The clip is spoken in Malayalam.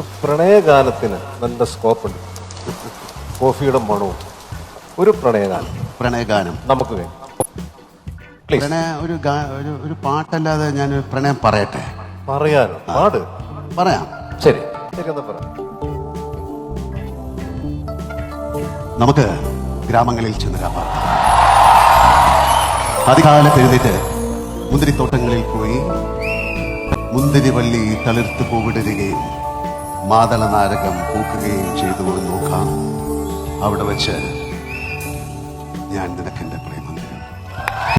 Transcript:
പ്രണയഗാനത്തിന് നല്ല സ്കോപ്പുണ്ട്. കോഫിയുടെ മണവും. ഒരു പ്രണയഗാനം. പ്രണയഗാനം. നമുക്ക് വേണം പ്ലീസ് പ്രണയ ഒരു ഗാ- ഒരു ഒരു പാട്ടല്ലാതെ ഞാൻ പ്രണയം പറയട്ടെ? പറയാനോ? പാട്. പറയാം. ശരി. ശരി എന്നാ പറ. നമുക്ക് ഗ്രാമങ്ങളിൽ ചെന്ന് കാണാം അതികാലത്ത് എഴുന്നേറ്റ് മുന്തിരിത്തോട്ടങ്ങളിൽ പോയി മുന്തിരിവള്ളി തളിർത്ത് പൂവിടരുകയും മാതള നാരകം പൂക്കുകയും ചെയ്തു നോക്കാം. അവിടെ വച്ച് ഞാൻ നിനക്കെന്റെ പ്രിയ